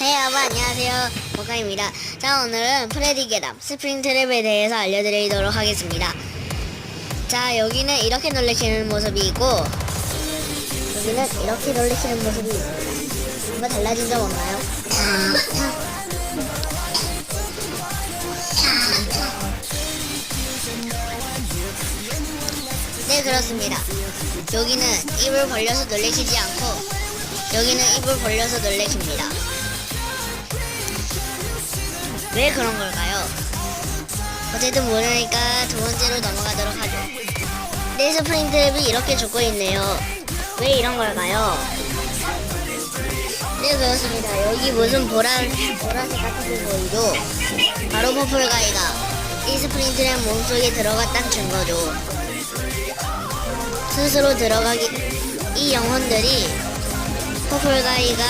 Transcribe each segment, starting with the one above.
네 여러분 안녕하세요. 모카입니다. 자 오늘은 프레디 계담 스프링 트랩에 대해서 알려드리도록 하겠습니다. 자 여기는 이렇게 놀래키는 모습이 있고 여기는 이렇게 놀래키는 모습이 있습니다. 뭔가 달라진 점 없나요? 네 그렇습니다. 여기는 입을 벌려서 놀래키지 않고 여기는 입을 벌려서 놀래킵니다 왜 그런 걸까요? 어쨌든 모르니까 두 번째로 넘어가도록 하죠. 네, 스프링 트랩이 이렇게 죽고 있네요. 왜 이런 걸까요? 네, 그렇습니다. 여기 무슨 보라, 보라색 같은 게 보이죠? 바로 퍼플가이가 이 스프링 트랩 몸속에 들어갔다는 증거죠. 스스로 들어가기, 이 영혼들이 퍼플가이가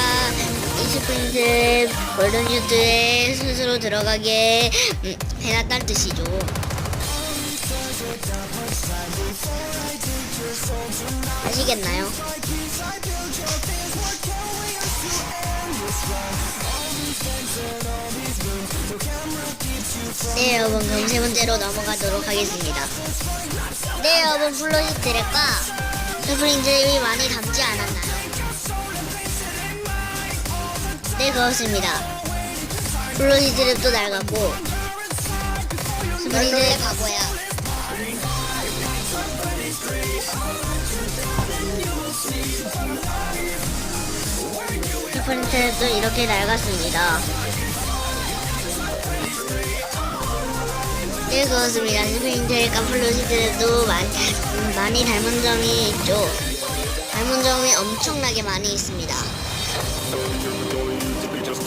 이 스프린트 골든슈트에 스스로 들어가게 음, 해놨다는 뜻이죠. 아시겠나요? 네 여러분 그럼 세 번째로 넘어가도록 하겠습니다. 네 여러분 플로시 드랩과 스프링 드랩이 많이 닮지 않았나요? 네 그렇습니다. 드랩도 낡았고 드랩 바보야. 드랩도 이렇게 낡았습니다. 네 그렇습니다. 많이, 음, 많이 닮은 점이 있죠. 닮은 점이 엄청나게 많이 있습니다.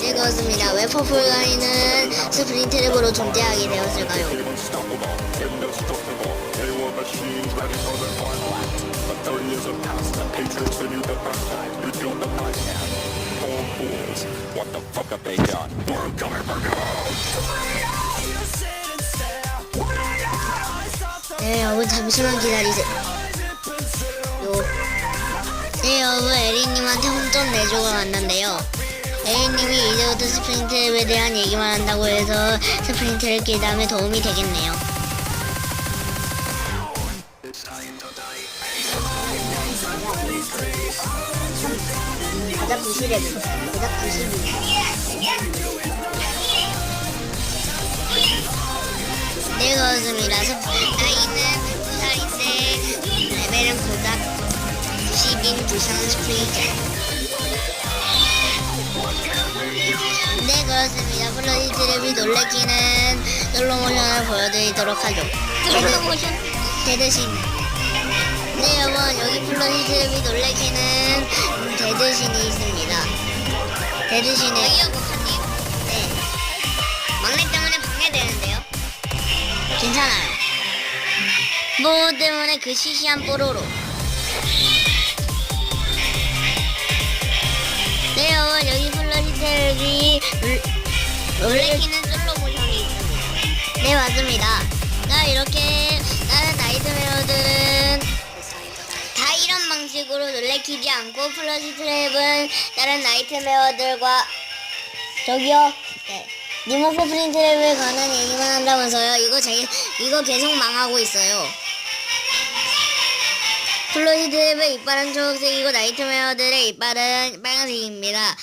네 그렇습니다. 왜 퍼플가이는 스프링 트랩으로 존재하게 되었을까요? 네 여러분 잠시만 기다리세요. 요. 네 여러분 에리님한테 혼좀 내주고 왔는데요. 에리님이 이제부터 스프링 트랩에 대한 얘기만 한다고 해서 스프링 트랩 기담에 도움이 되겠네요. 가자 부실해 가자 부실이 네 그렇습니다. 스- 나이는 9살인데 레벨은 고작 90인 두상 스프링트 네 그렇습니다. 플러시 트랩이 놀래키는 솔로 모션을 보여드리도록 하죠. 솔로 모션? 대드신. 네 여러분 여기 플러시 트랩이 놀래키는 음, 대드신이 있습니다. 대드신에 여기요 목사님 네. 막내 때문에 방해되는데요? 괜찮아요. 뭐 때문에 그 시시한 뽀로로. 네 여러분 트랩이 놀래키는 솔로 모션이 있습니다. 네 맞습니다. 자 이렇게 다른 나이트메어들은 다 이런 방식으로 놀래키지 않고 플러시 트랩은 다른 나이트메어들과 저기요. 네. 니모프 프린트랩에 관한 얘기만 한다면서요. 이거 제 이거 계속 망하고 있어요. 플러시 트랩의 이빨은 초록색이고 나이트메어들의 이빨은 빨간색입니다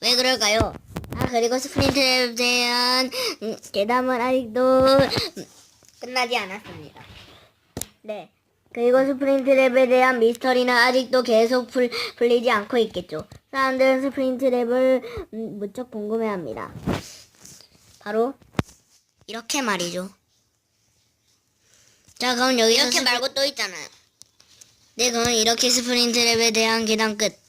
왜 그럴까요? 아 그리고 스프린트랩에 대한 음, 대담은 아직도 음, 끝나지 않았습니다 네. 그리고 스프린트 랩에 대한 미스터리는 아직도 계속 풀, 풀리지 않고 있겠죠. 사람들은 스프린트 랩을 음, 무척 궁금해합니다. 바로 이렇게 말이죠. 자, 그럼 여기서 이렇게 말고 또 있잖아요. 네, 그럼 이렇게 스프린트 랩에 대한 계단 끝.